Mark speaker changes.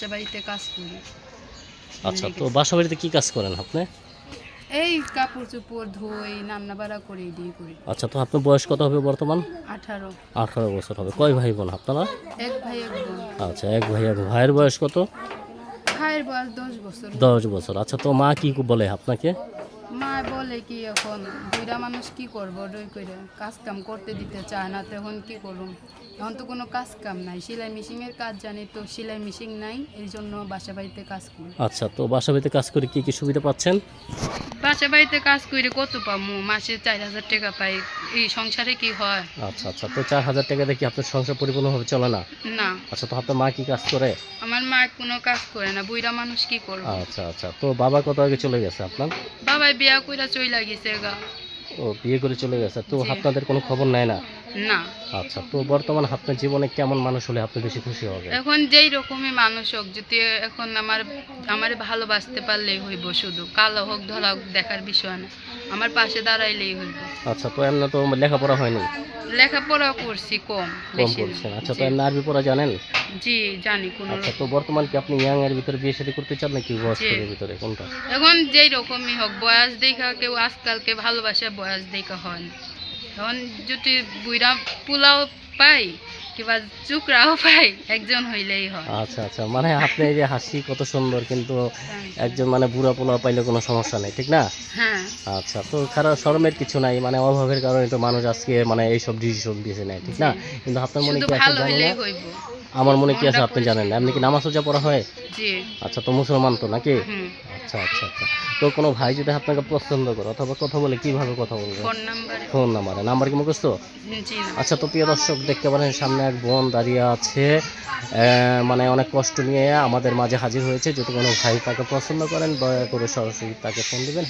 Speaker 1: বাসা বাড়িতে কাজ করি।
Speaker 2: আচ্ছা তো বাসা বাড়িতে কি কাজ করেন আপনি?
Speaker 1: এই কাপড় চোপড় ধুই রান্না বাড়া করে দিয়ে করি।
Speaker 2: আচ্ছা তো আপনার বয়স কত হবে বর্তমান?
Speaker 1: আঠারো।
Speaker 2: আঠারো বছর হবে। কয় ভাই বোন আপনারা?
Speaker 1: এক ভাই এক বোন।
Speaker 2: আচ্ছা এক ভাই এক ভাইয়ের বয়স কত?
Speaker 1: ভাইয়ের বয়স দশ বছর।
Speaker 2: দশ বছর। আচ্ছা তো মা কি বলে আপনাকে?
Speaker 1: মা বলে কি এখন দুইটা মানুষ কি করব ডই করে কাজ কাম করতে দিতে চায় না তখন কি করুম এখন তো কোনো কাজ কাম নাই সেলাই মেশিনের কাজ জানি তো সেলাই মেশিন নাই এই জন্য বাসা বাড়িতে কাজ করি।
Speaker 2: আচ্ছা তো বাসা বাড়িতে কাজ করে কি কি সুবিধা পাচ্ছেন?
Speaker 1: বাসা বাড়িতে কাজ করে কত পামু? মাসে চার হাজার টাকা পাই এই সংসারে কি হয়?
Speaker 2: আচ্ছা আচ্ছা তো চার হাজার টাকা দেখি আপনার সংসার পরিপূর্ণভাবে চলে না?
Speaker 1: না।
Speaker 2: আচ্ছা তো আপনার মা কি কাজ করে?
Speaker 1: আমার মা কোনো কাজ করে না বুইরা মানুষ কি করব?
Speaker 2: আচ্ছা আচ্ছা। তো বাবা কত আগে চলে গেছে আপনার?
Speaker 1: বাবাই বিয়া কইরা চইলা গেছে গা।
Speaker 2: ও বিয়ে করে চলে গেছে। তো আপনাদের কোনো খবর নেয় না?
Speaker 1: না।
Speaker 2: আচ্ছা তো বর্তমান আপনার জীবনে কেমন মানুষ হলে আপনি বেশি খুশি হবে?
Speaker 1: এখন যেই রকমই মানুষ হোক যদি এখন আমার আমার ভালোবাসতে পারলেই হইব শুধু। কালো হোক ধরা হোক দেখার বিষয় না। আমার পাশে দাঁড়াইলেই হইব।
Speaker 2: আচ্ছা তো এমনি তো লেখাপড়া হয়নি?
Speaker 1: লেখাপড়া করছি কম
Speaker 2: কম করছেন। আচ্ছা তো। এমনি আরবি পড়া জানেন?
Speaker 1: জি জানি কোন
Speaker 2: আচ্ছা তো বর্তমান কি আপনি ইয়াং এর ভিতরে বিয়ে শাদী করতে চান নাকি বয়স্কের ভিতরে? কোনটা?
Speaker 1: এখন যেই রকমই হোক বয়স দেখা কেউ আজকালকে ভালোবাসে বয়স দেখা হয় না। এখন যদি বুইরা পোলাও পাই কিংবা চুকরাও পাই একজন হইলেই হয়।
Speaker 2: আচ্ছা আচ্ছা মানে আপনি এই যে হাসি কত সুন্দর কিন্তু একজন মানে বুড়া পোলা পাইলে কোনো সমস্যা নেই ঠিক না?
Speaker 1: হ্যাঁ।
Speaker 2: আচ্ছা তো খারাপ শরমের কিছু নাই মানে অভাবের কারণে তো মানুষ আজকে মানে এইসব ডিসিশন দিয়েছে নেয় ঠিক না? কিন্তু আপনার মনে কি আছে
Speaker 1: ভালো
Speaker 2: জানি না? আমার মনে কি আছে আপনি জানেন না? এমনি কি নামাজ সোজা পড়া হয়?
Speaker 1: জি।
Speaker 2: আচ্ছা তো মুসলমান তো নাকি? আচ্ছা আচ্ছা আচ্ছা তো কোনো ভাই যদি আপনাকে পছন্দ করে অথবা কথা বলে কীভাবে কথা বলবে?
Speaker 1: ফোন নাম্বারে।
Speaker 2: ফোন নাম্বারে। নাম্বার কি মুখস্থ? আচ্ছা তো প্রিয় দর্শক দেখতে পারেন সামনে এক বোন দাঁড়িয়ে আছে মানে অনেক কষ্ট নিয়ে আমাদের মাঝে হাজির হয়েছে। যদি কোনো ভাই তাকে পছন্দ করেন, দয়া করে সরাসরি তাকে ফোন দেবেন